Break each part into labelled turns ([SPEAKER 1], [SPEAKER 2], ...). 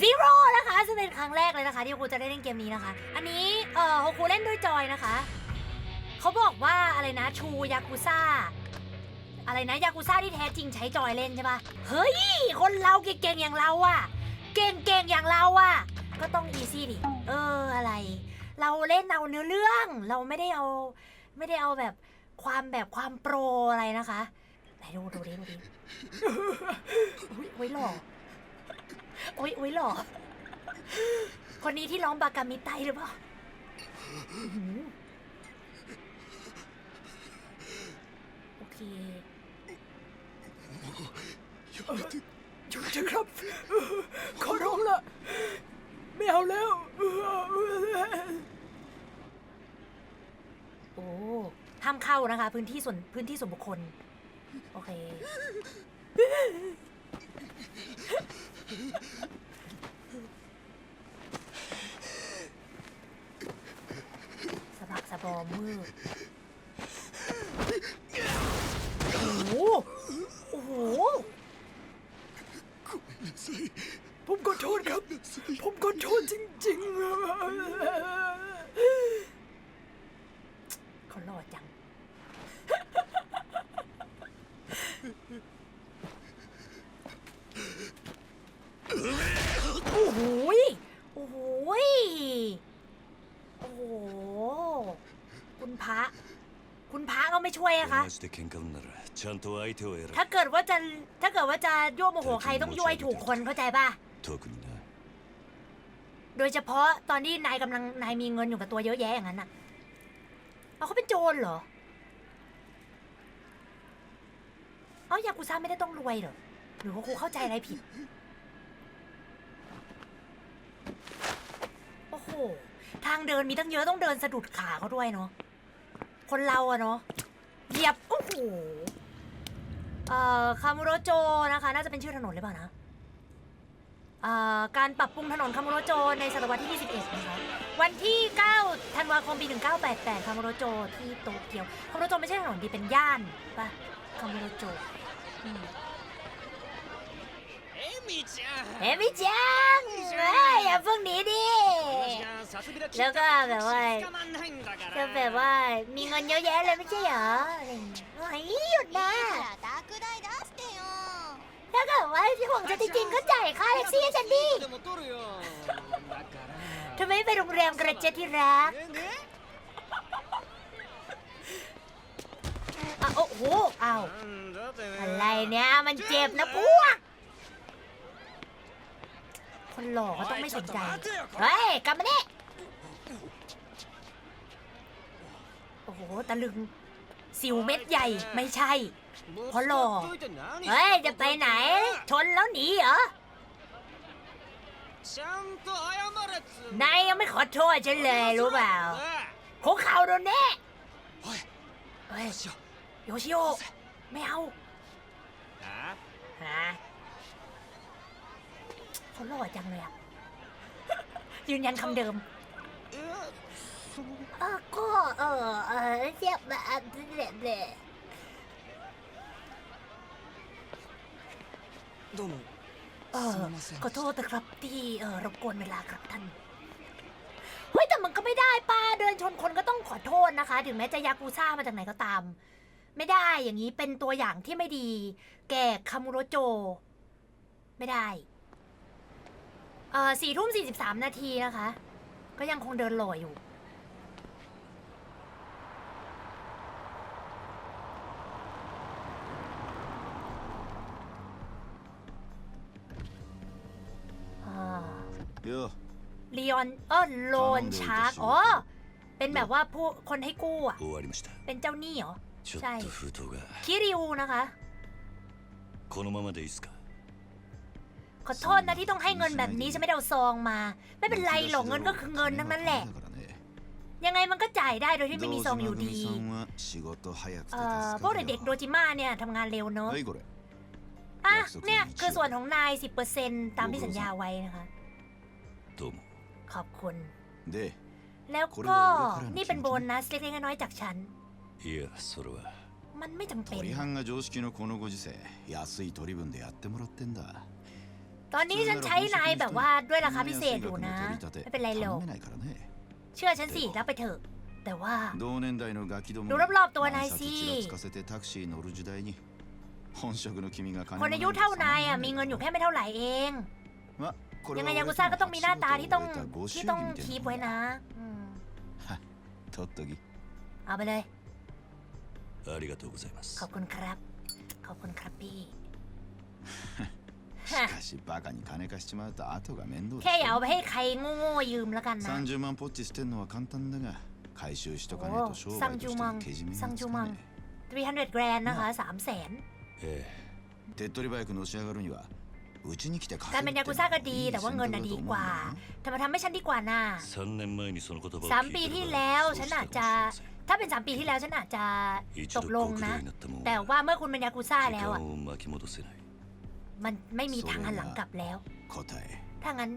[SPEAKER 1] Zero นะคะซึ่งเป็นครั้งแรกเลยนะคะที่ครูจะได้เล่นเกมนี้นะคะ อันนี้เอ่อโฮคูเล่นด้วยจอยนะคะ เขาบอกว่าอะไรนะชูยากุซ่าอะไรนะยากุซ่าที่แท้จริงใช้จอยเล่นใช่ปะเฮ้ย คนเราเก่งๆอย่างเราอะเก่งๆอย่างเราอะก็ต้องอีซี่ดิ เอออะไร เราเล่นเอาเนื้อเรื่อง เราไม่ได้เอาไม่ได้เอาแบบความแบบความโปรอะไรนะคะไหนดูดูดิดูดิอุ้ยอุ้ยหล่อ อุ้ยอุ้ยหล่อ คนนี้ที่ร้องบากามิไตหรือเปล่าอื้อหือโอเค
[SPEAKER 2] หยุดเถอะครับ ขอร้องละไม่เอาแล้ว
[SPEAKER 1] โอ้ห้ามเข้านะคะ พื้นที่ส่วนพื้นที่ส่วนบุคคล โอเค สะบักสะบอมมือโอ้โหโอ้โห
[SPEAKER 2] ผมขอโทษครับ ผมขอโทษจริง
[SPEAKER 1] เขาหล่อจัง โอ้โหยโอ้โหยโอ้โห คุณพระ คุณพระก็ไม่ช่ วยอะคะถ้าเกิดว่าจะถ้าเกิดว่าจะยั่วโมโหใครต้องยั่วถูกคนเข้าใจป่ะโดยเฉพาะตอนที่นายกำลังนายมีเงินอยู่กับตัวเยอะแยะอย่างนั้นอะเเขาเป็นโจรเหรอเอาอยากกูซ่าไม่ได้ต้องรวยเหรอหรือว่ากูเข้าใจอะไรผิดโอ้โห ทางเดินมีตั้งเยอะต้องเดินสะดุดขาเขาด้วยเนาะ คนเราอะเนาะ เยียบ โอ้โห เอ่อ คามูโรโจนะคะ น่าจะเป็นชื่อถนนหรือเปล่านะ เอ่อ การปรับปรุงถนนคามูโรโจในศตวรรษที่ 21 นะคะ วันที่ 9 ธันวาคม ปี 1988 คามูโรโจที่โตเกียว คามูโรโจไม่ใช่ถนนดีเป็นย่านปะคามูโรโจอืม
[SPEAKER 3] เอมิจัง
[SPEAKER 1] เฮ้ยพี่จังเฮ้ยอย่าเพิ่งหนีดิ แล้วก็แบบว่า
[SPEAKER 3] จะ
[SPEAKER 1] แบบว่ามีเงินเยอะแยะเลยไม่ใช่เหรออะไรเงี้ยหยุดนะ
[SPEAKER 4] แล้า
[SPEAKER 1] เกิดว่าพี่หวงจะจริงๆก็จ่ายค่าแท็กซี่ฉันดิทำไมไปโรงแรมกระเจ็ดที่รักอะโอ้โหอ้าวอะไรเนี่ยมันเจ็บนะพวกคนหล่อก็ต้องไม่สนใจ เฮ้ย กลับมานี่ โหตะลึง สิวเม็ดใหญ่ไม่ใช่เพราะหล่อเฮ้ย จะไปไหน ชนแล้วหนีเหรอนายยังไม่ขอโทษฉันเลยรู้เปล่า
[SPEAKER 3] ข
[SPEAKER 1] องเข่าโดนแน่เฮ้ยโยชิโอไม่เอาฮะฮเขาหล่อจังเลยอะยืนยันคำเดิม เออก็เออเออเจ็บแบบเด็ดเลย
[SPEAKER 3] どうも
[SPEAKER 1] เออ
[SPEAKER 3] すみません
[SPEAKER 1] ขอโทษนะครับที่เออรบกวนเวลาครับท่าน เฮ้ยแต่มันก็ไม่ได้ป้าเดินชนคนก็ต้องขอโทษนะคะ ถึงแม้จะยากูซ่ามาจากไหนก็ตาม ไม่ได้อย่างนี้เป็นตัวอย่างที่ไม่ดี แก่คามุโรโจ ไม่ได้ เออสี่ทุ่มสี่สิบสามนาทีนะคะ ก็ยังคงเดินหล่ออยู่ ลีออนเออโลนชาร์กอ๋อเป็นแบบว่าผู้คนให้กู้อะ เป็นเจ้าหนี้เหรอ
[SPEAKER 5] ใช่
[SPEAKER 1] คิริวนะคะ ขอโทษนะที่ต้องให้เงินแบบนี้ฉันไม่ได้เอาซองมา ไม่เป็นไรหรอกเงินก็คือเงินทั้งนั้นแหละ ยังไงมันก็จ่ายได้โดยที่ไม่มีซองอยู่ดี เอ่อพวกเด็กโดจิมาเนี่ยทำงานเร็วเนอะอะเนี่ยคือส่วนของนาย 10%ตามที่สัญญาไว้นะคะ
[SPEAKER 5] どうも
[SPEAKER 1] ขอบคุณ
[SPEAKER 2] で
[SPEAKER 1] แล้วก็นี่เป็นโบนัสเล็กๆน้อยๆจากฉัน
[SPEAKER 5] いやそれは
[SPEAKER 1] มันไม่จำเป็น
[SPEAKER 2] 鳥班が常識のこのご時世安い取り分でやってもらってんだ
[SPEAKER 1] ตอนนี้ฉันใช้นายแบบว่าด้วยราคาพิเศษอยู่นะ ไม่เป็นไรหรอก
[SPEAKER 6] 頼めないからね
[SPEAKER 1] เชื่อฉันสิรับไปเถอะ แต่ว่า
[SPEAKER 6] 同年代のガキども
[SPEAKER 1] ดูรอบๆตัวนายสิ
[SPEAKER 6] 万札ちらつかせてタクシー乗る時代に本職の君が金
[SPEAKER 1] คนอายุเท่านายอ่ะมีเงินอยู่แค่ไม่เท่าไหร่เอง
[SPEAKER 6] まこれ
[SPEAKER 1] ยังไงยากุซ่าก็ต้องมีหน้าตาที่ต้องที่ต้องคีบไว้นะอืม
[SPEAKER 6] とっとき
[SPEAKER 1] เอาไปเลยขอบคุณครับ ขอบคุณครับพี่
[SPEAKER 6] しかしバカに金貸しちまうと後が面倒
[SPEAKER 1] แค่อย่าเอาไปให้ใครโง่ๆยืมแล้วกันนะ
[SPEAKER 6] 30万ポッチ捨てるのは簡単だが回収しとかねえと商売として
[SPEAKER 1] の
[SPEAKER 6] けじめがつかねえ
[SPEAKER 1] 300 grand นะคะ300,000
[SPEAKER 5] え
[SPEAKER 6] え手っ取り早くのし上がるには
[SPEAKER 1] การเป็นยากุซ่าก็ดี แต่ว่าเงินน่ะดีกว่าทำไมทำให้ฉันดีกว่าน่ะสามปีที่แล้วฉันอาจจะ ถ้าเป็นสามปีที่แล้วฉันอาจจะตกลงนะ แต่ว่าเมื่อคุณเป็นยากุซ่าแล้วอะมันไม่มีทางหันหลังกลับแล้ว ถ้างั้น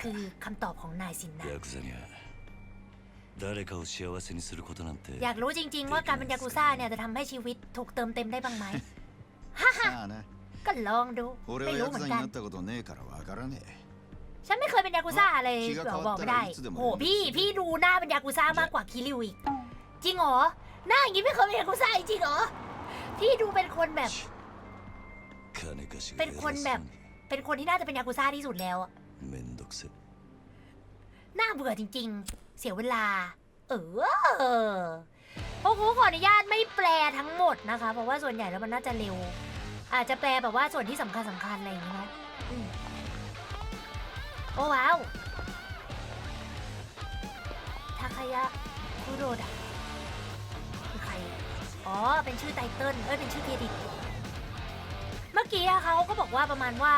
[SPEAKER 1] คือคำตอบของนายสินนะอยากรู้จริงๆว่าการเป็นยากุซ่าเนี่ยจะทำให้ชีวิตถูกเติมเต็มได้บ้างไหม
[SPEAKER 6] ฮ่าฮ่า
[SPEAKER 1] ก็ลองดู ไม่รู้เหมือนกัน ฉันไม่เคยเป็นยากุซ่าเลยบอกไม่ได้โอ้พี่พี่ดูหน้าเป็นยากุซ่ามากกว่าคิริวอีก จริงเหรอ หน้าอย่างนี้ไม่เคยเป็นยากุซ่าจริงเหรอ พี่ดูเป็นคนแบบ เป็นคนแบบ เป็นคนที่น่าจะเป็นยากุซ่าที่สุดแล้ว
[SPEAKER 5] ห
[SPEAKER 1] น้าเบื่อจริง ๆ เสียเวลา เออพวกครูขออนุญาตไม่แปลทั้งหมดนะคะ เพราะว่าส่วนใหญ่แล้วมันน่าจะเร็ว อาจจะแปลแบบว่าส่วนที่สำคัญสำคัญอะไรอย่างเงี้ยนะอืมโอ้ว้าวทาคายะคุโรดะคือใคร อ๋อ เป็นชื่อไตเติ้ลเอ้ย เป็นชื่อเครดิต เมื่อกี้อะเขาก็บอกว่าประมาณว่า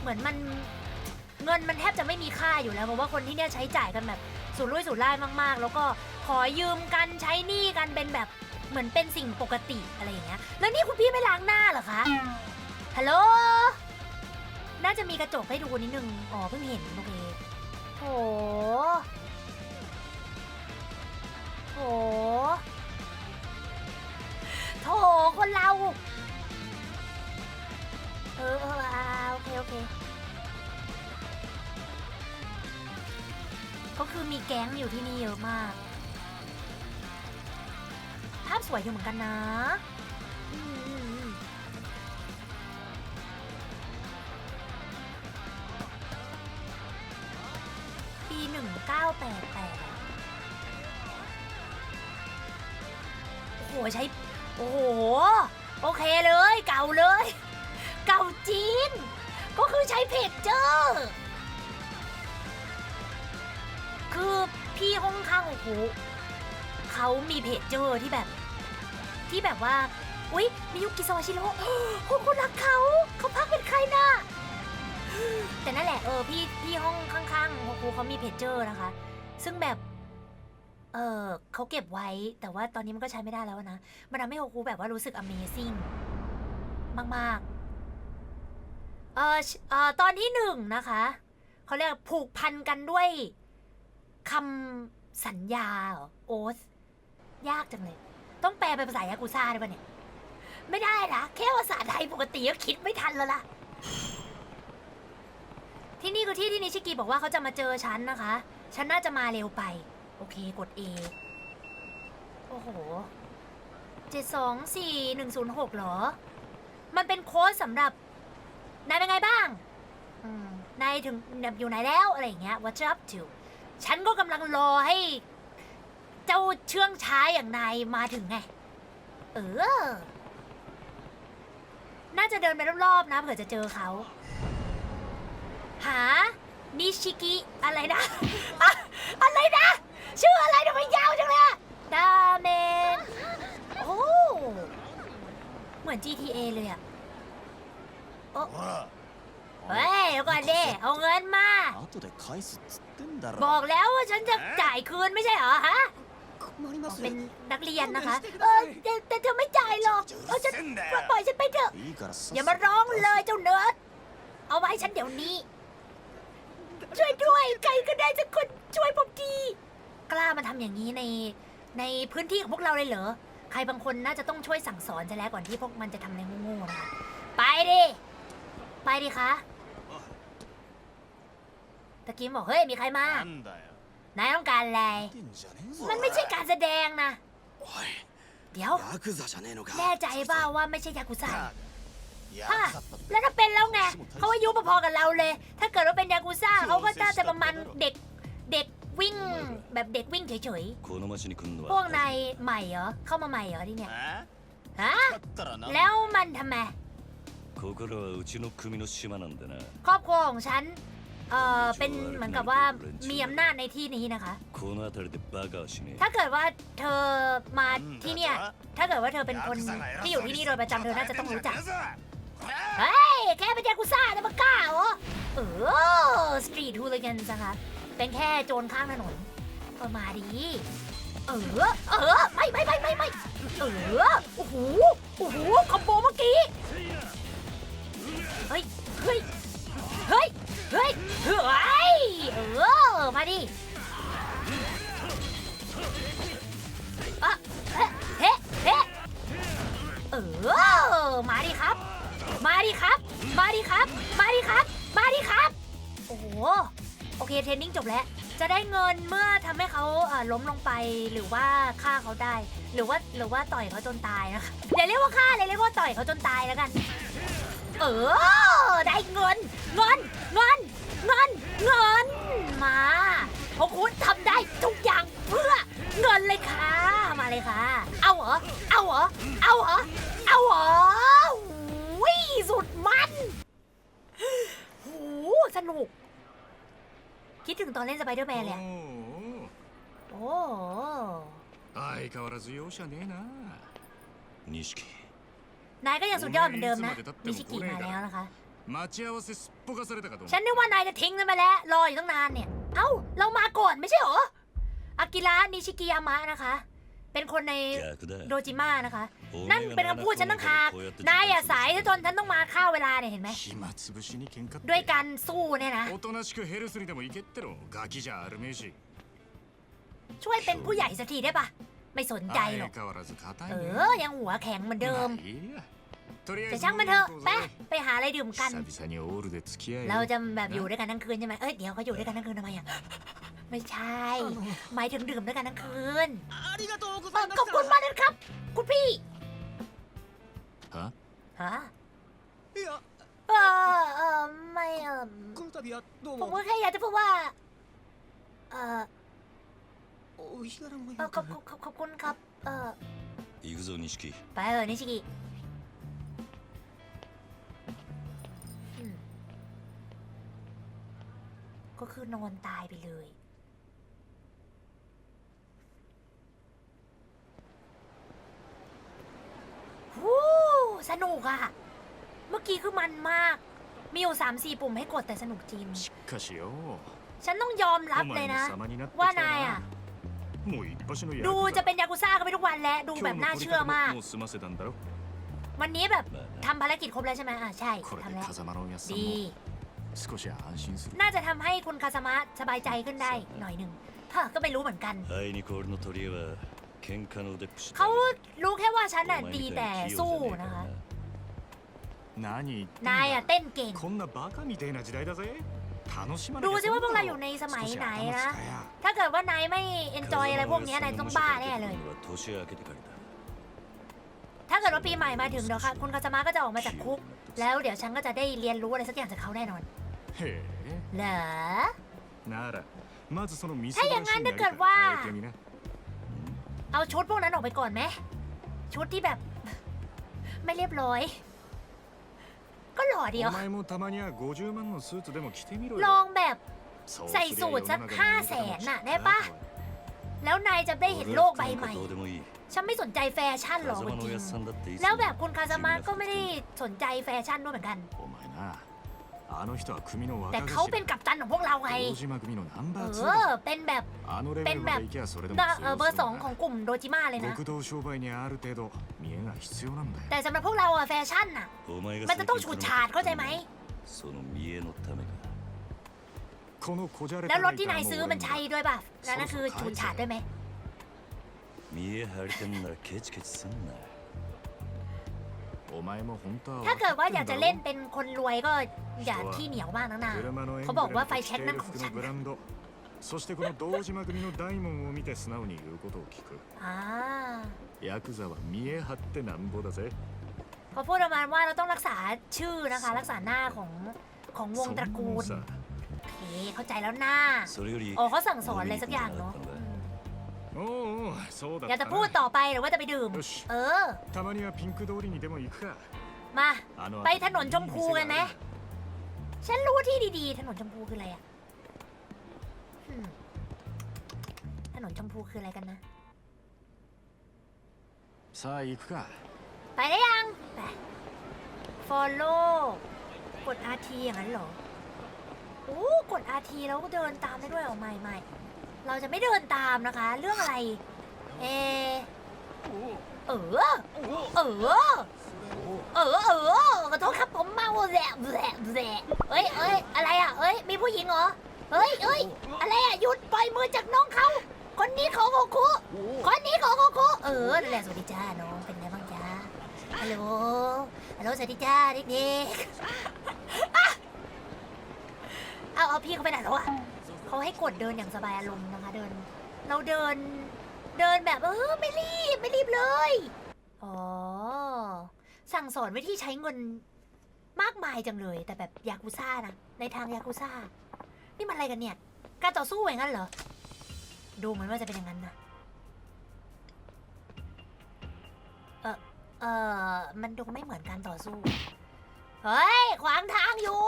[SPEAKER 1] เหมือนมันเงินมันแทบจะไม่มีค่าอยู่แล้วเพราะว่าคนที่เนี่ยใช้จ่ายกันแบบสุดรุ่ยสุร่ายมาก ๆ แล้วก็ขอยืมกันใช้หนี้กันเป็นแบบ เหมือนเป็นสิ่งปกติอะไรอย่างเงี้ย แล้วนี่คุณพี่ไม่ล้างหน้าเหรอคะ ฮัลโหล น่าจะมีกระจกให้ดูนิดนึง อ๋อเพิ่งเห็นโอเคโถโถโถคนเรา เออเอออ่าโอเคโอเค ก็คือมีแก๊งอยู่ที่นี่เยอะมากภาพสวยอยู่เหมือนกันนะปีหนึ่งเก้าแปดแปดโอ้โห ใช้ โอ้โห โอเคเลย เก่าเลย เก่าจริงก็คือใช้เพจเจอร์คือพี่ห้องข้างโอ้โหเขามีเพจเจอร์ที่แบบ ที่แบบว่า อุ๊ยมียุกิซาวาชิโร่โอ้คุณรักเขาเขาพักเป็นใครนะแต่นั่นแหละเออพี่พี่ห้องข้างๆโอ้โหเขามีเพจเจอร์นะคะ ซึ่งแบบ เออเขาเก็บไว้แต่ว่าตอนนี้มันก็ใช้ไม่ได้แล้วนะ มันทำให้โฮคูแบบว่ารู้สึก Amazing มากๆ เออเออตอนที่หนึ่งนะคะเขาเรียกผูกพันกันด้วยคำสัญญาโอส ยากจังเลย ต้องแปลเป็นภาษายากุซ่าได้ปะเนี่ย ไม่ได้นะแค่ภาษาไทยปกติก็คิดไม่ทันแล้วล่ะ ที่นี่คือที่ที่นิชิกิบอกว่าเขาจะมาเจอฉันนะคะ ฉันน่าจะมาเร็วไป โอเคกด A โอ้โหเจ็ดสองสี่หนึ่งศูนย์หกหรอ มันเป็นโค้ดสำหรับ นายเป็นไงบ้าง อืม นายถึงอยู่ไหนแล้วอะไรอย่างเงี้ย What you up to ฉันก็กำลังรอให้ เจ้าเชื่องช้าอย่างนายมาถึงไง เออ น่าจะเดินไปรอบๆนะเผื่อจะเจอเขา หา นิชิกิ อะไรนะอะไรนะ ชื่ออะไรทำไมยาวจังเลยอดาเมน โอ้ เหมือน GTA เลยอะเอ้ยเฮ้ยก่อนดิเอาเงินมา บอกแล้วว่าฉันจะจ่ายคืนไม่ใช่เหรอฮะ เป็นนักเรียนนะคะ
[SPEAKER 2] 勘弁してく
[SPEAKER 1] เอ
[SPEAKER 2] だ
[SPEAKER 1] อ
[SPEAKER 2] さい
[SPEAKER 1] แต่แต่เธอไม่จ่ายหรอกเออฉันปล่อยฉันไปเถอะ
[SPEAKER 3] いいからさっ
[SPEAKER 1] อย่ามาร้องเลยเจ้าเนิร์ด เอาไว้ฉันเดี๋ยวนี้ ช่วยด้วย ใครก็ได้สักคนช่วยผมที กล้ามาทำอย่างนี้ในในพื้นที่ของพวกเราเลยเหรอ ใครบางคนน่าจะต้องช่วยสั่งสอนจะแล้วก่อนที่พวกมันจะทำอะไรโง่ๆนะคะ ไปดิ ไปดิคะ ตะกี้บอกเฮ้ยมีใครมา
[SPEAKER 3] なんだよ
[SPEAKER 1] นายต้องการอะไร มันไม่ใช่การแสดงนะ เดี๋ยว แน่ใจป่าว่าไม่ใช่ยากุซ่าฮะแล้วถ้าเป็นแล้วไงเขาอายุพอๆกับเราเลย ถ้าเกิดว่าเป็นยากุซ่าเขาก็จะประมาณเด็กเด็กวิ่งแบบเด็กวิ่งเฉยๆ พวกนายใหม่เหรอ เข้ามาใหม่เหรอที่เนี่ย ฮะ แล้วมันทำไมครอบครัวของฉัน เอ่อ เป็นเหมือนกับว่ามีอำนาจในที่นี้นะคะ
[SPEAKER 5] この辺りでバカはしね
[SPEAKER 1] ถ้าเกิดว่าเธอมาที่เนี่ย ถ้าเกิดว่าเธอเป็นคนที่อยู่ที่นี่โดยประจำเธอน่าจะต้องรู้จัก เฮ้ย แค่เป็นยากุซ่าจะมากล้าเหรอ เออ สตรีทฮูลิกันนะคะ เป็นแค่โจรข้างถนนเออมาดี เออ เออ ไม่ไม่ไม่ไม่ไม่เออ โอ้โห โอ้โห คอมโบเมื่อกี้ เฮ้ย เฮ้ย อะเฮ้เฮ้เฮ้เออมาดิครับ มาดิครับ มาดิครับ มาดิครับ มาดิครับ โอ้โห โอเค เทรนนิ่งจบแล้ว จะได้เงินเมื่อทำให้เขาล้มลงไป หรือว่าฆ่าเขาได้ หรือว่า หรือว่าต่อยเขาจนตายนะคะอย่าเรียกว่าฆ่าเลยเรียกว่าต่อยเขาจนตายแล้วกัน เออ ได้เงิน เงิน เงิน เงิน เงิน มา พวกคุณทำได้ทุกอย่างเพื่อเงินเลยค่ะ มาเลยค่ะ เอาเหรอ เอาเหรอ เอาเหรอ เอาเหรอวิสุดมันหูสนุก คิดถึงตอนเล่นสไปเดอร์แมนเลยอะโอ้
[SPEAKER 7] 相変わらず容赦ねえな
[SPEAKER 5] 錦
[SPEAKER 1] นายก็ยังสุดยอดเหมือนเดิมนะมิชิกิมาแล้วนะคะ
[SPEAKER 7] 待ち合わせすっぽかされたかと思
[SPEAKER 1] ฉันนึกว่านายจะทิ้งกันไปแล้ว รออยู่ตั้งนานเนี่ย เอ้า เรามาก่อนไม่ใช่เหรอ อากิระนิชิกิยามะนะคะ เป็นคนใน
[SPEAKER 5] 逆だ
[SPEAKER 1] โดจิมะนะคะ
[SPEAKER 5] お
[SPEAKER 1] นั่น
[SPEAKER 5] 前が
[SPEAKER 1] เป็นคำพูดฉันตั้งหาก
[SPEAKER 5] こうやって
[SPEAKER 1] นายอะสายจนฉันต้องมาเข้าเวลาเนี่ยเห็นไหม
[SPEAKER 7] 暇つぶしに喧嘩って
[SPEAKER 1] ด้วยการสู้เนี่ยนะ
[SPEAKER 7] おとなしくヘルスにでも行けってろガキじゃあるめえし
[SPEAKER 1] ช่วยเป็นผู้ใหญ่สักทีได้ปะไม่สนใจหรอก
[SPEAKER 7] 相変わらず硬い
[SPEAKER 1] เอ
[SPEAKER 7] ね
[SPEAKER 1] อ ยังหัวแข็งเหมือนเดิม
[SPEAKER 7] まあいいやとりあえ
[SPEAKER 1] แต่ช่างมันเถอะไปไปหาอะไรดื่มกัน เราจะแบบอยู่ด้วยกันทั้งคืนใช่ไหมเอ้ยเดี๋ยวเขาอยู่ด้วยกันทั้งคืนทำไมอะไม่ใช่ หมายถึงดื่มด้วยกันทั้งคืนขอบคุณมากเลยครับ คุณพี่ฮะ
[SPEAKER 3] ฮะ
[SPEAKER 1] เออเออไม่เออผมก็แค่อยากจะพูดว่า เออขอบขอบขอบคุณครับ เออไปเออนิชิกิ ก็คือนอนตายไปเลย วู้สนุกอะเมื่อกี้คือมันมาก มีอยู่สามสี่ปุ่มให้กดแต่สนุกจริง
[SPEAKER 7] しかしよ
[SPEAKER 1] ฉันต้องยอมรับ
[SPEAKER 7] お
[SPEAKER 1] เลย
[SPEAKER 7] 前
[SPEAKER 1] นะ
[SPEAKER 7] も様になってき
[SPEAKER 1] ว่า
[SPEAKER 7] た
[SPEAKER 1] นาย
[SPEAKER 7] よ
[SPEAKER 1] อะ
[SPEAKER 7] なもう一発のヤ
[SPEAKER 1] ดู
[SPEAKER 7] ク
[SPEAKER 1] จะ
[SPEAKER 7] ザ
[SPEAKER 1] เป็นยากุซ่ากันไปทุกวันแล้ว ดูแบบน่าเชื่อมาก
[SPEAKER 7] もう済ませたんだろ
[SPEAKER 1] วันนี้แบบ
[SPEAKER 5] まあな
[SPEAKER 1] ทำภารกิจครบแล้วใช่ไหมอ่าใช่
[SPEAKER 7] これで
[SPEAKER 1] ทำแล้ว
[SPEAKER 7] 風間のおやっさん
[SPEAKER 1] ดี
[SPEAKER 7] も 少し安心する
[SPEAKER 1] น่าจะทำให้คุณคาสมะสบายใจขึ้นได้หน่อยหนึ่งฮะก็ไม่รู้เหมือนกัน
[SPEAKER 5] あいにく俺の取り柄は喧嘩の腕っぷしだ
[SPEAKER 1] เขารู้แค่ว่าฉัน
[SPEAKER 5] お
[SPEAKER 1] น่ะ
[SPEAKER 5] 前
[SPEAKER 1] ดี
[SPEAKER 5] みた
[SPEAKER 1] แต่
[SPEAKER 5] いに器用
[SPEAKER 1] สู้
[SPEAKER 5] じゃねえ
[SPEAKER 1] นะ
[SPEAKER 5] から
[SPEAKER 1] คะ
[SPEAKER 5] な
[SPEAKER 7] 何言ってん
[SPEAKER 1] นายอ่ะ
[SPEAKER 7] だ
[SPEAKER 1] เต้นเก่ง
[SPEAKER 7] こんなバカみたいな時代だぜ楽しまなき
[SPEAKER 1] ดู
[SPEAKER 7] ゃ
[SPEAKER 1] สิว่าพวกเราอ
[SPEAKER 7] 損
[SPEAKER 1] ยู่
[SPEAKER 7] だ
[SPEAKER 1] ในสมัย
[SPEAKER 7] 少し
[SPEAKER 1] ไหน
[SPEAKER 7] 頭
[SPEAKER 1] นะ
[SPEAKER 7] 使えや
[SPEAKER 1] ถ้าเกิดว่านายไม่เอนจอยอะไรพวกเนี้ยนายต้องบ้าแน่เลย
[SPEAKER 5] は年明けてからだ
[SPEAKER 1] ถ้าเกิดว่าปีใหม่มาถึงเดี๋ยวค่ะคุณคาสมะก็จะออกมาจากคุก แล้วเดี๋ยวฉันก็จะได้เรียนรู้อะไรสักอย่างจากเขาแน่นอน
[SPEAKER 7] へえ
[SPEAKER 1] เหรอ
[SPEAKER 7] ならまずそのみす
[SPEAKER 1] ถ้า
[SPEAKER 7] ぼ
[SPEAKER 1] อ
[SPEAKER 7] ら
[SPEAKER 1] ย่าง
[SPEAKER 7] し
[SPEAKER 1] นั้น
[SPEAKER 7] いな
[SPEAKER 1] ถ้า
[SPEAKER 7] り
[SPEAKER 1] เกิด
[SPEAKER 7] か
[SPEAKER 1] ว่า
[SPEAKER 7] 変えてみな
[SPEAKER 1] เอาชุดพวกนั้นออกไปก่อนไหมชุดที่แบบ ไม่เรียบร้อย ก็หล่อเดียว
[SPEAKER 7] お前もたまには50万のスーツでも着てみろ
[SPEAKER 1] ล
[SPEAKER 7] よ
[SPEAKER 1] องแบบ
[SPEAKER 7] そう
[SPEAKER 1] ใส่
[SPEAKER 7] すりゃ
[SPEAKER 1] สูทสัก
[SPEAKER 7] 世の中に
[SPEAKER 1] ห้า
[SPEAKER 7] 見え
[SPEAKER 1] แส
[SPEAKER 7] 方も
[SPEAKER 1] นน่ะ
[SPEAKER 7] 違う
[SPEAKER 1] ได้ปะ
[SPEAKER 7] とは
[SPEAKER 1] แล้วนายจะได้เห็น
[SPEAKER 5] 俺
[SPEAKER 1] โล
[SPEAKER 5] は
[SPEAKER 1] กใบ
[SPEAKER 5] 服
[SPEAKER 1] ให
[SPEAKER 5] なん
[SPEAKER 1] ม่
[SPEAKER 5] かどうでもいい
[SPEAKER 1] ฉันไม่สนใจแฟชั่นหรอก
[SPEAKER 5] 風
[SPEAKER 1] จ
[SPEAKER 5] 間のお
[SPEAKER 1] ริ
[SPEAKER 5] や
[SPEAKER 1] ง
[SPEAKER 5] っさんだっていつ
[SPEAKER 1] แล้ว
[SPEAKER 5] も
[SPEAKER 1] แบบคุณคาซามะก็ไม่ได้สนใจแฟชั่นด้วยเหมือนกัน
[SPEAKER 7] お前な あの人は組の
[SPEAKER 1] แต่
[SPEAKER 7] 若
[SPEAKER 1] เขา
[SPEAKER 7] 頭
[SPEAKER 1] เป็นกัปตันของพวกเราไง
[SPEAKER 7] 堂島組のナン
[SPEAKER 1] เอ
[SPEAKER 7] バー2
[SPEAKER 1] อ
[SPEAKER 7] だぞ
[SPEAKER 1] เป็นแบบ
[SPEAKER 7] あのレベ
[SPEAKER 1] เป็น
[SPEAKER 7] ル
[SPEAKER 1] แบ
[SPEAKER 7] ま
[SPEAKER 1] บ
[SPEAKER 7] で行けばそれでも
[SPEAKER 1] เออเบอ
[SPEAKER 7] 通
[SPEAKER 1] ร์สอง
[SPEAKER 7] 用
[SPEAKER 1] ของ
[SPEAKER 7] す
[SPEAKER 1] กลุ่มโดจิมาเลย
[SPEAKER 7] るな
[SPEAKER 1] นะ
[SPEAKER 7] 極道商売にある程度見栄が必要なんだよ
[SPEAKER 1] แต่สำหรับพวกเราอะแฟชั่นอะ
[SPEAKER 5] お前が
[SPEAKER 1] มันจะต้องฉูดฉาดเข้าใจไหม
[SPEAKER 5] その見栄のためか
[SPEAKER 7] このこじゃれ
[SPEAKER 1] แล้ว
[SPEAKER 7] た
[SPEAKER 1] ร
[SPEAKER 7] ラ
[SPEAKER 1] ถ
[SPEAKER 7] イ
[SPEAKER 1] ที่
[SPEAKER 7] タ
[SPEAKER 1] นาย
[SPEAKER 7] ー
[SPEAKER 1] ซื้อ
[SPEAKER 7] も
[SPEAKER 1] มัน
[SPEAKER 7] 俺
[SPEAKER 1] ใช่
[SPEAKER 7] に
[SPEAKER 1] ด้วยป่ะแล้วนั่นคือฉูดฉาดด้วยไหม
[SPEAKER 5] 見栄張りてんならケチケチすんな
[SPEAKER 7] お前 前も本当は
[SPEAKER 1] ถ้าเกิดว่า
[SPEAKER 7] 分
[SPEAKER 1] อยาก
[SPEAKER 7] か
[SPEAKER 1] จะ
[SPEAKER 7] ってんだ
[SPEAKER 1] เล่น
[SPEAKER 7] ろ
[SPEAKER 1] เป็นคนรวยก็อย่าที่เหนียวมากนะนา
[SPEAKER 7] 車のエン
[SPEAKER 1] เขา
[SPEAKER 7] ブ
[SPEAKER 1] บอก
[SPEAKER 7] レ
[SPEAKER 1] ว่า
[SPEAKER 7] ム
[SPEAKER 1] ไฟ
[SPEAKER 7] と
[SPEAKER 1] แช็ก
[SPEAKER 7] 指
[SPEAKER 1] นั่น
[SPEAKER 7] 定
[SPEAKER 1] ของ
[SPEAKER 7] 服
[SPEAKER 1] ฉั
[SPEAKER 7] の
[SPEAKER 1] น
[SPEAKER 7] ブランドそしてこの堂島組の大門を見て素直に言うことを聞く
[SPEAKER 1] อ่า
[SPEAKER 7] ヤクザは見え張ってなんぼだぜ
[SPEAKER 1] เขาพูดประมาณว่าเราต้องรักษาชื่อนะคะ รักษาหน้าของของวง
[SPEAKER 7] そん
[SPEAKER 1] ตระกู
[SPEAKER 7] なも
[SPEAKER 1] ล
[SPEAKER 7] んさ
[SPEAKER 1] โอเคเข้าใจแล้วหน้า
[SPEAKER 5] それより
[SPEAKER 1] อ๋อเขาสั่งสอนอะไรสักอย่างเนาะ
[SPEAKER 7] おうおうそうだ
[SPEAKER 1] อยาก
[SPEAKER 7] った
[SPEAKER 1] จะพูด
[SPEAKER 7] な
[SPEAKER 1] ต่อไปหรือว่าจะไปดื่ม
[SPEAKER 7] よし
[SPEAKER 1] เออ
[SPEAKER 7] たまにはピンク通りにでも行くか
[SPEAKER 1] มา
[SPEAKER 7] あの
[SPEAKER 1] ไปถนนชมพู
[SPEAKER 7] いい
[SPEAKER 1] กันไหม
[SPEAKER 7] 店がある
[SPEAKER 1] ฉันรู้ที่ดีๆ ถนนชมพูคืออะไรอะhmm ถนนชมพูคืออะไรกันนะ
[SPEAKER 7] さあ行くか
[SPEAKER 1] ไปได้ยัง ไป follow กด RT อย่างนั้นเหรอ โอ้กด RT แล้วก็เดินตามได้ด้วยเหรอไม่ไม่ เราจะไม่เดินตามนะคะ เรื่องอะไร เอ เออ เออ เออ เออขอโทษครับผมเมาแหละแหละแหละเอ้ยเอ้ยอะไรอะเอ้ย มีผู้หญิงเหรอเฮ้ยเอ้ยอะไรอะ หยุดปล่อยมือจากน้องเขา คนนี้ของโกคุ คนนี้ของโกคุ เออนั่นแหละสวัสดีจ้าน้อง เป็นไงบ้างจ้าฮัลโหล ฮัลโหลสวัสดีจ้าเด็กๆเอาเอาพี่เขาไปไหนแล้วอะ เขาให้กดเดินอย่างสบายอารมณ์นะคะ เดิน เราเดิน เดินแบบเออไม่รีบไม่รีบเลย อ๋อ สั่งสอนวิธีใช้เงินมากมายจังเลย แต่แบบยากุซ่านะในทางยากุซ่า นี่มันอะไรกันเนี่ย การต่อสู้อย่างนั้นเหรอ ดูเหมือนว่าจะเป็นอย่างนั้นนะเออเออมันดูไม่เหมือนการต่อสู้ เฮ้ย ขวางทางอยู่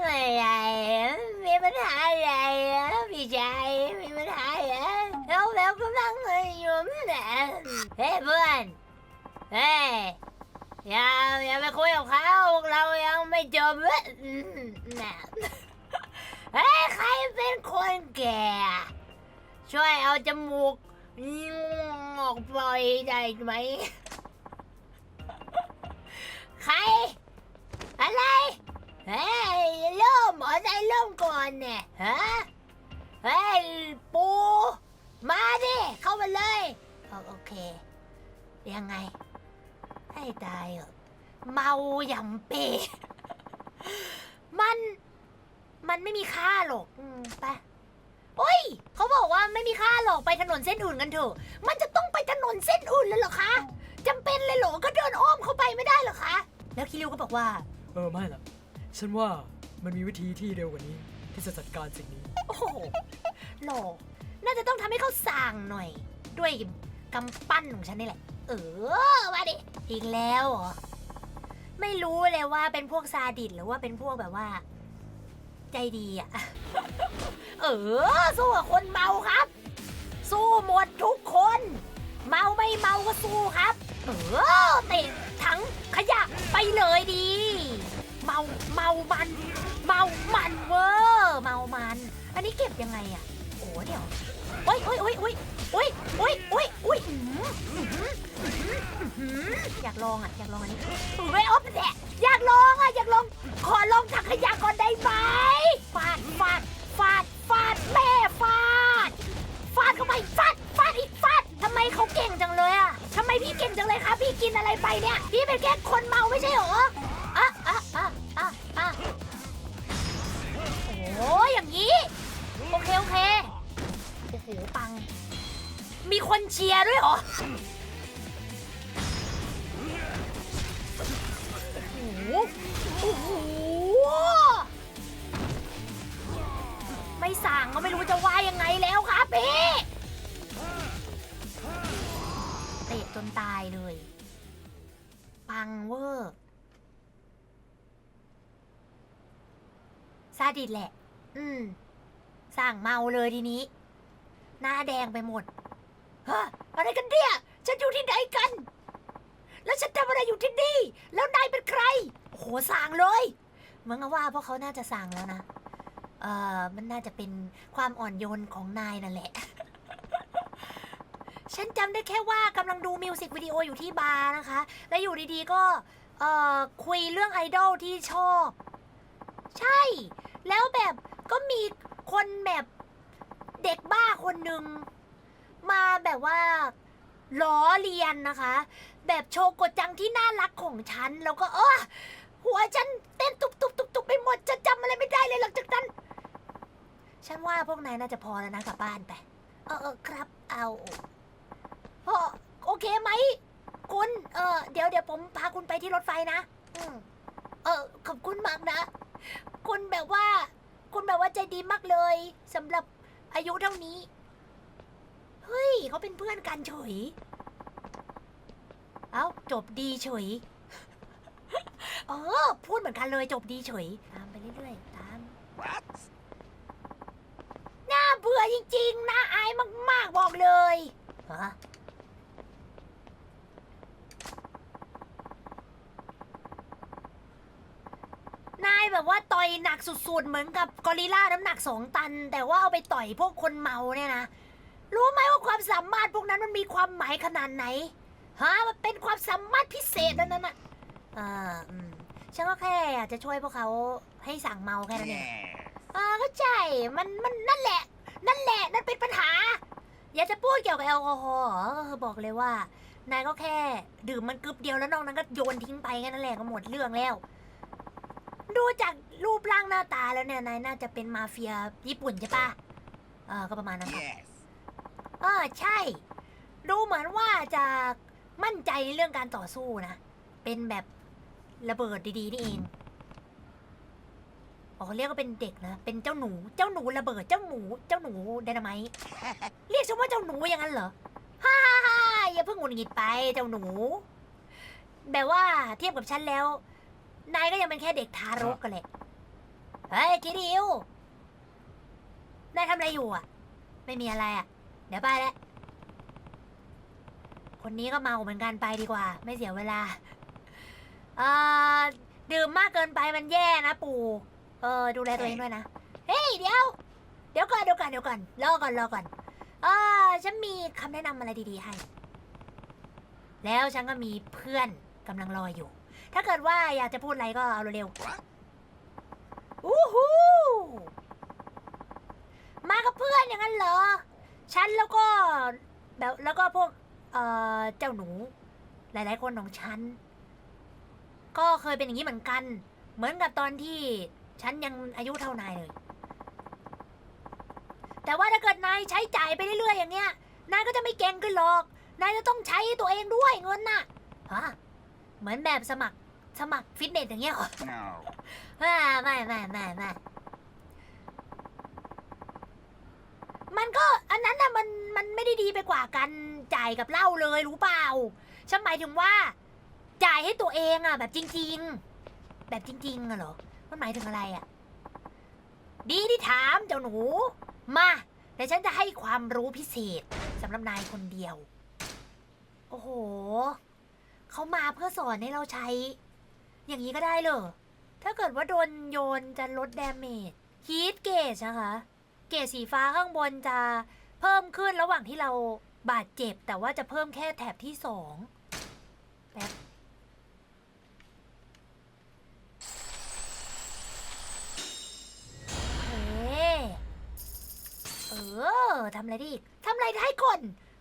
[SPEAKER 1] ไม่ใหญ่มีปัญหาอะไรพี่ชายมีปัญหาอะไรเราแบบกำลังอยู่นะเฮ้ยเพื่อนเฮ้ยอย่าอย่าไปคุยกับเขาเรายังไม่จบเลยนะเฮ้ยใครเป็นคนแก่ ช่วยเอาจมูกออกไปได้ไหม ใคร อะไร เฮ้ยเริ่มหมอใจเริ่มก่อนเนี่ยฮะเฮ้ยปู มาดิ เข้ามาเลยโอเค ยังไง ให้ตายเหอะเมาอย่างเปมัน มันไม่มีค่าหรอกอืมไปโอ้ย เขาบอกว่าไม่มีค่าหรอกไปถนนเส้นอื่นกันเถอะ มันจะต้องไปถนนเส้นอื่นเลยเหรอคะจำเป็นเลยเหรอ ก็เดินอ้อมเข้าไปไม่ได้เหรอคะ แล้วคิริวก็บอกว่า
[SPEAKER 2] เออ ไม่ล่ะ ฉันว่ามันมีวิธีที่เร็วกว่านี้ ที่จะจัดการสิ่งนี้
[SPEAKER 1] โอ้โหหล่น่าจะต้องทำให้เขาสั่งหน่อย ด้วยกำปั้นของฉันนี่แหละ เออมาดิ อีกแล้วเหรอ ไม่รู้เลยว่าเป็นพวกซาดิสหรือว่าเป็นพวกแบบว่า ใจดีอะเออสู้กับคนเมาครับ ยังไงอะโอ้เดี๋ยวโอ้ยโอ้ยโอ้ยโอ้ยโอ้ยโอ้ยโอ้ยโอ้ยอยากลองอะอยากลองอันนี้ไม่ออฟแหละ โอ้โหโอ้โหไม่สั่งก็ไม่รู้จะว่ายังไงแล้วครับพี่เตะจนตายเลย ปังเวอร์ซาดิสแหละ อืม สั่งเมาเลยทีนี้ หน้าแดงไปหมด ฮะอะไรกันเนี่ย ฉันอยู่ที่ไหนกัน แล้วฉันทำอะไรอยู่ที่นี่ แล้วนายเป็นใคร โอ้โหสั่งเลยเหมือนกับว่าพวกเขาน่าจะสั่งแล้วนะ เอ่อ มันน่าจะเป็นความอ่อนโยนของนายนั่นแหละ ฉันจำได้แค่ว่ากำลังดูมิวสิกวิดีโออยู่ที่บาร์นะคะ และอยู่ดีๆก็ เอ่อ คุยเรื่องไอดอลที่ชอบ ใช่ แล้วแบบก็มีคนแบบเด็กบ้าคนหนึ่ง มาแบบว่าล้อเลียนนะคะ แบบโชโกจังที่น่ารักของฉัน แล้วก็เออหัวฉันเต้นตุบตุบตุบตุบไปหมดจะจำอะไรไม่ได้เลยหลังจากนั้น ฉันว่าพวกนายน่าจะพอแล้วนะกลับบ้านไป เออเออครับ เอาเออโอเคไหมคุณเออเดี๋ยวเดี๋ยวผมพาคุณไปที่รถไฟนะอืมเออขอบคุณมากนะ คุณแบบว่า คุณแบบว่าใจดีมากเลยสำหรับอายุเท่านี้ เฮ้ยเขาเป็นเพื่อนกันเฉย เอ้าจบดีเฉย เออ พูดเหมือนกันเลยจบดีเฉย ตามไปเรื่อยๆ ตาม น่าเบื่อจริงๆ น่าอายมากๆ บอกเลยฮะนายแบบว่าต่อยหนักสุดๆ เหมือนกับกอริลล่าน้ำหนักสองตัน แต่ว่าเอาไปต่อยพวกคนเมาเนี่ยนะ รู้ไหมว่าความสามารถพวกนั้นมันมีความหมายขนาดไหน ฮะ มันเป็นความสามารถพิเศษนั่นน่ะอ่าอืมฉันก็แค่อยากจะช่วยพวกเขาให้สั่งเมาแค่นั้นเองอ่าเข้าใจ มัน มันนั่นแหละ นั่นแหละ นั่นเป็นปัญหา อยากจะพูดเกี่ยวกับแอลกอฮอล์เหรอก็คือบอกเลยว่า นายก็แค่ ดื่มมันกึบเดียวแล้วนอกนั้นก็โยนทิ้งไปแค่นั้นแหละก็หมดเรื่องแล้ว ดูจากรูปร่างหน้าตาแล้วเนี่ย นายน่าจะเป็นมาเฟียญี่ปุ่นใช่ปะเออก็ประมาณนั้นครับ เออใช่ ดูเหมือนว่าจะมั่นใจในเรื่องการต่อสู้นะ เป็นแบบระเบิดดีๆนี่เอง อ๋อเขาเรียกว่าเป็นเด็กนะ เป็นเจ้าหนู เจ้าหนูระเบิด เจ้าหนู เจ้าหนูไดนาไมต์เรียกฉันว่าเจ้าหนูอย่างนั้นเหรอ ฮ่าฮ่าฮ่าอย่าเพิ่งหงุดหงิดไปเจ้าหนู แบบว่าเทียบกับฉันแล้ว นายก็ยังเป็นแค่เด็กทารกกันแหละ เฮ้ยคิริวนายทำอะไรอยู่อะ ไม่มีอะไรอะ เดี๋ยวไปแล้ว คนนี้ก็เมาเหมือนกันไปดีกว่า ไม่เสียเวลา เอ่อ ดื่มมากเกินไปมันแย่นะปู่ เออ ดูแลตัวเองด้วยนะ เฮ้ย เดี๋ยว เดี๋ยวก่อนเดี๋ยวก่อนเดี๋ยวก่อน รอก่อนรอก่อน เออฉันมีคำแนะนำอะไรดีๆให้ แล้วฉันก็มีเพื่อนกำลังรออยู่ ถ้าเกิดว่าอยากจะพูดอะไรก็เอาเร็วๆอู้หูมากับเพื่อนอย่างนั้นเหรอ ฉันแล้วก็แบบแล้วก็พวกเอ่อเจ้าหนู หลาย ๆ คนของฉัน ก็เคยเป็นอย่างนี้เหมือนกัน เหมือนกับตอนที่ฉันยังอายุเท่านายเลย แต่ว่าถ้าเกิดนายใช้จ่ายไปเรื่อย ๆ อย่างเงี้ย นายก็จะไม่เก่งขึ้นหรอก นายจะต้องใช้ตัวเองด้วยเงินน่ะฮะเหมือนแบบสมัครสมัครฟิตเนสอย่างเงี้ยเหรออ่าไม่ไม่ไม่ไม่มันก็อันนั้นน่ะมันมัน ได้ดีไปกว่ากันจ่ายกับเหล้าเลยรู้เปล่า ฉันหมายถึงว่า จ่ายให้ตัวเองอะแบบจริง ๆ แบบจริงๆอะเหรอ มันหมายถึงอะไรอะดีที่ถามเจ้าหนู มาเดี๋ยวฉันจะให้ความรู้พิเศษสำหรับนายคนเดียว โอ้โห เขามาเพื่อสอนให้เราใช้ อย่างนี้ก็ได้เหรอ ถ้าเกิดว่าโดนโยนจะลดดาเมจฮีทเกจนะคะ เกจสีฟ้าข้างบนจะ เพิ่มขึ้นระหว่างที่เราบาดเจ็บ แต่ว่าจะเพิ่มแค่แถบที่สองแป๊บเอ๊ะเออทำอะไรดีทำอะไรได้ก่อน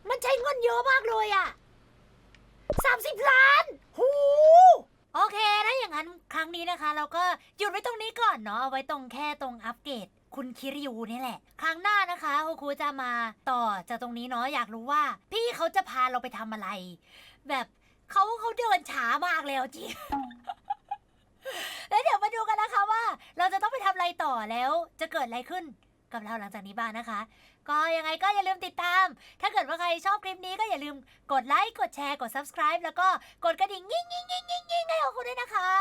[SPEAKER 1] มันใช้เงินเยอะมากเลยอะสามสิบล้าน หู โอเคถ้าอย่างนั้นครั้งนี้นะคะ เราก็หยุดไว้ตรงนี้ก่อนเนาะเอาไว้ตรงแค่ตรงอัปเกรด คุณคิริยูนี่แหละ ครั้งหน้านะคะโฮคุจะมาต่อจากตรงนี้เนาะอยากรู้ว่า พี่เขาจะพาเราไปทำอะไร แบบเขาเขาเดินช้ามากแล้วจริง แล้วเดี๋ยวมาดูกันนะคะว่า เราจะต้องไปทำอะไรต่อแล้วจะเกิดอะไรขึ้นกับเราหลังจากนี้บ้างนะคะ ก็ยังไงก็อย่าลืมติดตาม ถ้าเกิดว่าใครชอบคลิปนี้ก็อย่าลืมกดไลค์กดแชร์กด subscribe แล้วก็กดกระดิ่งยิ่งยิ่งยิ่งยิ่งยิ่งให้ของคุณด้วยนะคะ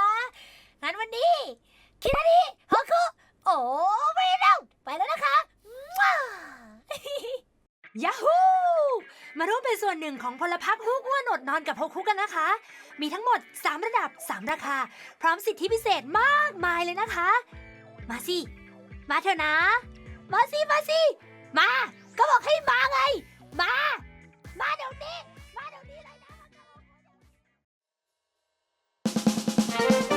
[SPEAKER 1] งั้นวันนี้ คิดาดีฮอคุ โอ้ไปแล้วไปแล้วนะคะยาฮูมาร่วมเป็นส่วนหนึ่งของพลพรรคฮูกอ้วนดนอนกับฮกคุกกันนะคะ มีทั้งหมด 3 ระดับ 3 ราคา พร้อมสิทธิพิเศษมากมายเลยนะคะ มาสิ มาเถอะนะ มาสิ มาสิ มา ก็บอกให้มาไง มา มาเดี๋ยวนี้ มาเดี๋ยวนี้เลยนะ